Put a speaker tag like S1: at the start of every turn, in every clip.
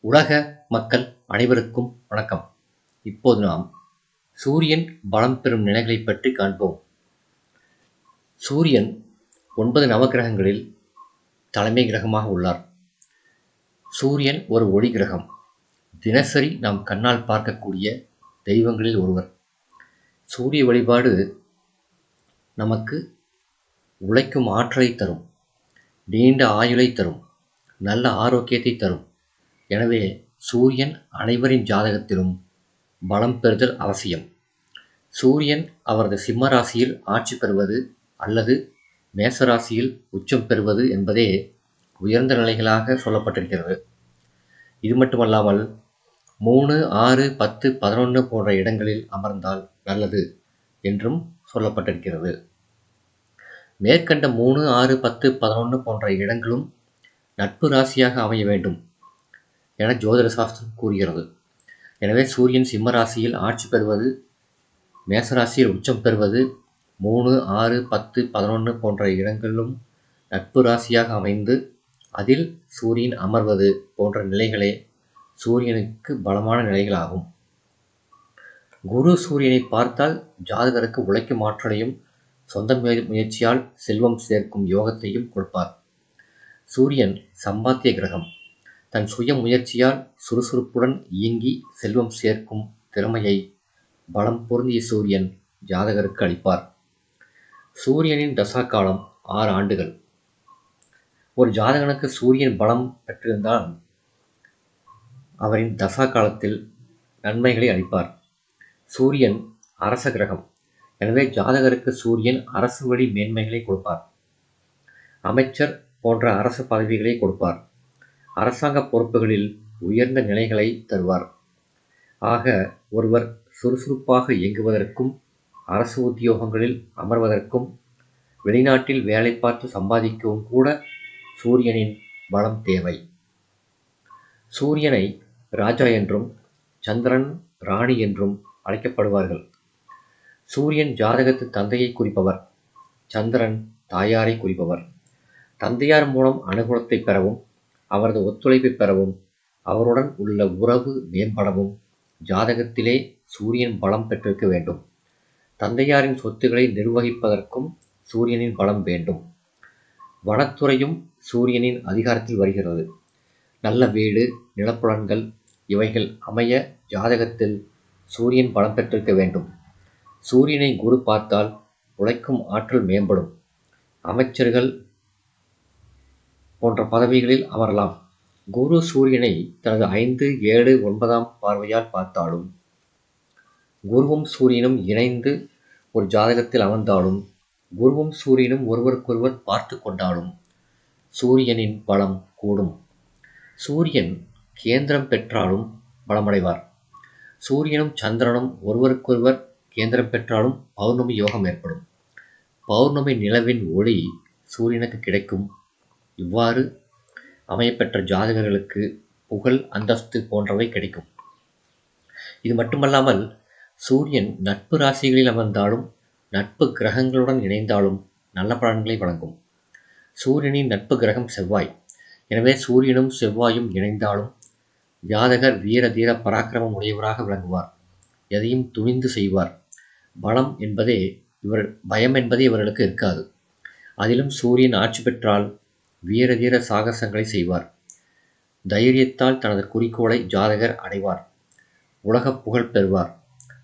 S1: உலக மக்கள் அனைவருக்கும் வணக்கம். இப்போது நாம் சூரியன் பலம் பெறும் நிலைகளை பற்றி காண்போம். சூரியன் ஒன்பது நவக்கிரகங்களில் தலைமை கிரகமாக உள்ளார். சூரியன் ஒரு ஒளி கிரகம். தினசரி நாம் கண்ணால் பார்க்கக்கூடிய தெய்வங்களில் ஒருவர். சூரிய வழிபாடு நமக்கு உழைக்கும் ஆற்றலை தரும். நீண்ட ஆயுளை தரும். நல்ல ஆரோக்கியத்தை தரும். எனவே சூரியன் அனைவரின் ஜாதகத்திலும் பலம் பெறுதல் அவசியம். சூரியன் அவரது சிம்ம ராசியில் ஆட்சி பெறுவது அல்லது மேசராசியில் உச்சம் பெறுவது என்பதே உயர்ந்த நிலைகளாக சொல்லப்பட்டிருக்கிறது. இது மட்டுமல்லாமல் மூணு ஆறு பத்து பதினொன்று போன்ற இடங்களில் அமர்ந்தால் நல்லது என்றும் சொல்லப்பட்டிருக்கிறது. மேற்கண்ட மூணு ஆறு பத்து பதினொன்று போன்ற இடங்களும் நட்பு ராசியாக அமைய வேண்டும். என ஜோதிட சாஸ்திரம் கூறுகிறது. எனவே சூரியன் சிம்ம ராசியில் ஆட்சி பெறுவது மேசராசியில் உச்சம் பெறுவது மூணு ஆறு பத்து பதினொன்று போன்ற இடங்களிலும் நட்பு ராசியாக அமைந்து அதில் சூரியன் அமர்வது போன்ற நிலைகளே சூரியனுக்கு பலமான நிலைகளாகும். குரு சூரியனை பார்த்தால் ஜாதகருக்கு உழைக்கும் ஆற்றலையும் சொந்த முயற்சியால் செல்வம் சேர்க்கும் யோகத்தையும் கொடுப்பார். சூரியன் சம்பாத்திய கிரகம். தன் சுய முயற்சியால் சுறுசுறுப்புடன் இயங்கி செல்வம் சேர்க்கும் திறமையை பலம் பொருந்திய சூரியன் ஜாதகருக்கு அளிப்பார். சூரியனின் தசா காலம் ஆறு ஆண்டுகள். ஒரு ஜாதகனுக்கு சூரியன் பலம் பெற்றிருந்தால் அவரின் தசா காலத்தில் நன்மைகளை அளிப்பார். சூரியன் அரச கிரகம். எனவே ஜாதகருக்கு சூரியன் அரசு வழி மேன்மைகளை கொடுப்பார். அமைச்சர் போன்ற அரசு பதவிகளை கொடுப்பார். அரசாங்க பொறுப்புகளில் உயர்ந்த நிலைகளை தருவார். ஆக ஒருவர் சுறுசுறுப்பாக இயங்குவதற்கும் அரசு உத்தியோகங்களில் அமர்வதற்கும் வெளிநாட்டில் வேலை பார்த்து சம்பாதிக்கவும் கூட சூரியனின் பலம் தேவை. சூரியனை ராஜா என்றும் சந்திரன் ராணி என்றும் அழைக்கப்படுவார்கள். சூரியன் ஜாதகத்து தந்தையை குறிப்பவர் சந்திரன் தாயாரை குறிப்பவர். தந்தையார் மூலம் அனுகூலத்தை பெறவும் அவரது ஒத்துழைப்பை பெறவும் அவருடன் உள்ள உறவு மேம்படவும் ஜாதகத்திலே சூரியன் பலம் பெற்றிருக்க வேண்டும். தந்தையாரின் சொத்துக்களை நிர்வகிப்பதற்கும் சூரியனின் பலம் வேண்டும். வனத்துறையும் சூரியனின் அதிகாரத்தில் வருகிறது. நல்ல வீடு நிலப்புலன்கள் இவைகள் அமைய ஜாதகத்தில் சூரியன் பலம் பெற்றிருக்க வேண்டும். சூரியனை குரு பார்த்தால் உழைக்கும் ஆற்றல் மேம்படும். அமைச்சர்கள் போன்ற பதவிகளில் அமரலாம். குரு சூரியனை தனது ஐந்து ஏழு ஒன்பதாம் பார்வையால் பார்த்தாலும் குருவும் சூரியனும் இணைந்து ஒரு ஜாதகத்தில் அமர்ந்தாலும் குருவும் சூரியனும் ஒருவருக்கொருவர் பார்த்து கொண்டாலும் சூரியனின் பலம் கூடும். சூரியன் கேந்திரம் பெற்றாலும் பலமடைவார். சூரியனும் சந்திரனும் ஒருவருக்கொருவர் கேந்திரம் பெற்றாலும் பௌர்ணமி யோகம் ஏற்படும். பௌர்ணமி நிலவின் ஒளி சூரியனுக்கு கிடைக்கும். இவ்வாறு அமையப்பெற்ற ஜாதகர்களுக்கு புகழ் அந்தஸ்து போன்றவை கிடைக்கும். இது மட்டுமல்லாமல் சூரியன் நட்பு ராசிகளில் அமர்ந்தாலும் நட்பு கிரகங்களுடன் இணைந்தாலும் நல்ல பலன்களை வழங்கும். சூரியனின் நட்பு கிரகம் செவ்வாய். எனவே சூரியனும் செவ்வாயும் இணைந்தாலும் ஜாதகர் வீர தீர பராக்கிரமம் உடையவராக விளங்குவார். எதையும் துணிந்து செய்வார். பலம் என்பதே இவர் பயம் என்பதே இவர்களுக்கு இருக்காது. அதிலும் சூரியன் ஆட்சி பெற்றால் வீர தீர சாகசங்களை செய்வார். தைரியத்தால் தனது குறிக்கோளை ஜாதகர் அடைவார். உலக புகழ் பெறுவார்.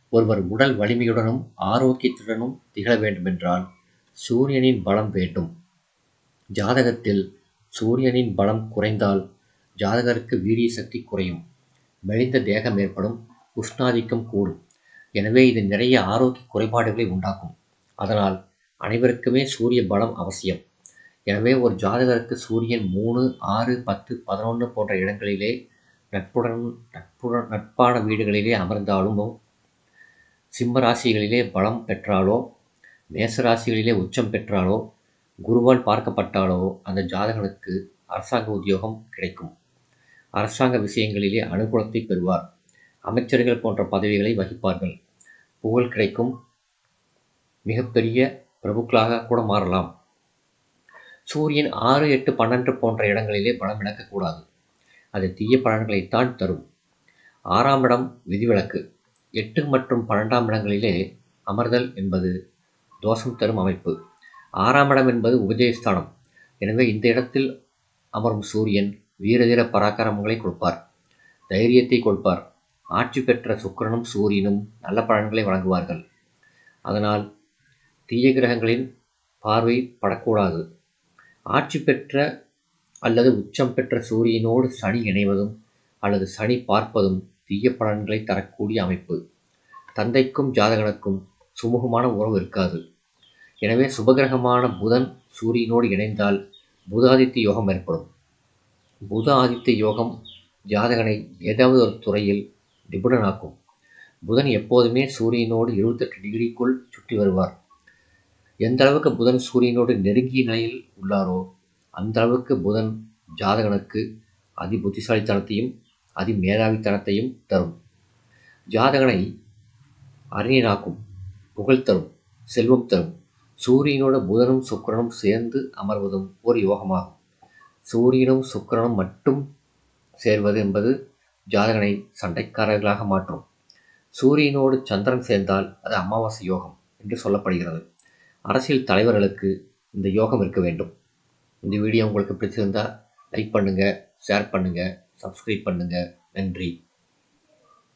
S1: ஒருவர் உடல் வலிமையுடனும் ஆரோக்கியத்துடனும் திகழ வேண்டுமென்றால் சூரியனின் பலம் வேண்டும். ஜாதகத்தில் சூரியனின் பலம் குறைந்தால் ஜாதகருக்கு வீரிய சக்தி குறையும். மெலிந்த தேகம் ஏற்படும் உஷ்ணாதிக்கம் கூடும். எனவே இது நிறைய ஆரோக்கிய குறைபாடுகளை உண்டாக்கும். அதனால் அனைவருக்குமே சூரிய பலம் அவசியம். எனவே ஒரு ஜாதகருக்கு சூரியன் மூணு ஆறு பத்து பதினொன்று போன்ற இடங்களிலே நட்புடன் நட்புடன் நட்பான வீடுகளிலே அமர்ந்தாலும் சிம்ம ராசிகளிலே பலம் பெற்றாலோ மேசராசிகளிலே உச்சம் பெற்றாலோ குருவால் பார்க்கப்பட்டாலோ அந்த ஜாதகனுக்கு அரசாங்க உத்தியோகம் கிடைக்கும். அரசாங்க விஷயங்களிலே அனுகூலத்தை பெறுவார். அமைச்சர்கள் போன்ற பதவிகளை வகிப்பார்கள். புகழ் கிடைக்கும். மிகப்பெரிய பிரபுக்களாக கூட மாறலாம். சூரியன் ஆறு எட்டு பன்னெண்டு போன்ற இடங்களிலே பலம் இழக்கக்கூடாது அது தீய பலன்களைத்தான் தரும். ஆறாம் இடம் விதிவிலக்கு. எட்டு மற்றும் பன்னெண்டாம் இடங்களிலே அமர்தல் என்பது தோஷம் தரும் அமைப்பு. ஆறாம் இடம் என்பது உபஜயஸ்தானம் எனவே இந்த இடத்தில் அமரும் சூரியன் வீரதீர பராக்கிரமங்களை கொடுப்பார். தைரியத்தை கொடுப்பார் ஆட்சி பெற்ற சுக்கிரனும் சூரியனும் நல்ல பலன்களை வழங்குவார்கள். அதனால் தீய கிரகங்களின் பார்வை படக்கூடாது. ஆட்சி பெற்ற அல்லது உச்சம் பெற்ற சூரியனோடு சனி இணைவதும் அல்லது சனி பார்ப்பதும் தீய பலன்களை தரக்கூடிய அமைப்பு. தந்தைக்கும் ஜாதகனுக்கும் சுமூகமான உறவு இருக்காது. எனவே சுபகிரகமான புதன் சூரியனோடு இணைந்தால் புதாதித்ய யோகம் ஏற்படும். புத ஆதித்ய யோகம் ஜாதகனை ஏதாவது ஒரு துறையில் நிபுணனாக்கும். புதன் எப்போதுமே சூரியனோடு இருபத்தெட்டு டிகிரிக்குள் சுற்றி வருவார். எந்த அளவுக்கு புதன் சூரியனோடு நெருங்கிய நிலையில் உள்ளாரோ அந்த அளவுக்கு புதன் ஜாதகனுக்கு அதி புத்திசாலித்தனத்தையும் அதி மேதாவித்தனத்தையும் தரும். ஜாதகனை அறிஞனாக்கும் புகழ் தரும் செல்வம் தரும். சூரியனோட புதனும் சுக்கிரனும் சேர்ந்து அமர்வதும் ஒரு யோகமாகும். சூரியனும் சுக்கரனும் மட்டும் சேர்வது என்பது ஜாதகனை சண்டைக்காரர்களாக மாற்றும். சூரியனோடு சந்திரன் சேர்ந்தால் அது அமாவாசை யோகம் என்று சொல்லப்படுகிறது. அரசியல் தலைவர்களுக்கு இந்த யோகம் இருக்க வேண்டும். இந்த வீடியோ உங்களுக்கு பிடிச்சிருந்தால் லைக் பண்ணுங்கள் ஷேர் பண்ணுங்கள் சப்ஸ்கிரைப் பண்ணுங்கள் நன்றி.